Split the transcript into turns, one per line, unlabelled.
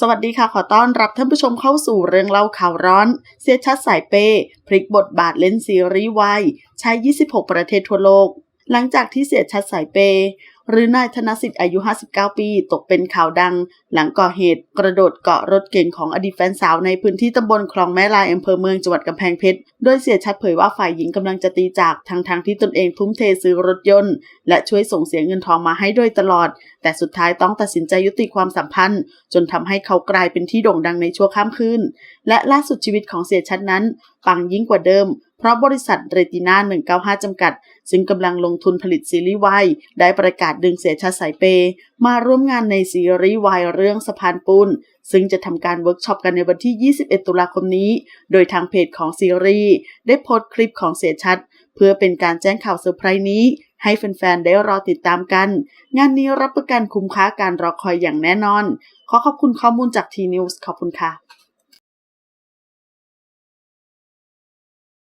สวัสดีค่ะ ขอต้อนรับท่านผู้ชมเข้าสู่เรื่องเล่าข่าวร้อน เสียชัดสายเปย์พลิกบทบาทเล่นซีรีส์วายใช้26 ประเทศทั่วโลก หลังจากที่เสียชัดสายเปย์ หรือนายธนสิทธิ์อายุ 59 ปี ตกเป็นข่าวดัง หลังก่อเหตุกระโดดเกาะรถเก๋งของอดีตแฟนสาวในพื้นที่ตำบลคลองแม่ลายอำเภอเมืองจังหวัดกำแพงเพชร โดยเสียชัดเผยว่าฝ่ายหญิงกำลังจะตีจากทั้งทางที่ตนเองทุ่มเทซื้อรถยนต์ และช่วยส่งเสียเงินทองมาให้โดยตลอด แต่สุดท้ายต้องตัดสินใจยุติความสัมพันธ์ จนทำให้เขากลายเป็นที่โด่งดังในชั่วข้ามคืนและล่าสุดชีวิตของเสียชัดนั้นปังยิ่งกว่าเดิมเพราะบริษัทเรติน่า 195 จำกัด ซึ่งกำลังลงทุนผลิตซีรีส์วายได้ประกาศดึงเสียชัดสายเปย์มาร่วมงานในซีรีส์วายเรื่องสะพานปูน ซึ่งจะทำการเวิร์กช็อปกันในวันที่ 21 ตุลาคมนี้ โดยทางเพจของซีรีส์ได้โพสต์คลิปของเสียชัด เพื่อเป็นการแจ้งข่าวเซอร์ไพรส์นี้ให้แฟนๆ ได้รอติดตามกัน งานนี้รับประกันคุ้มค่าการรอคอยอย่างแน่นอน ขอขอบคุณข้อมูลจากทีนิวส์ขอบคุณค่ะ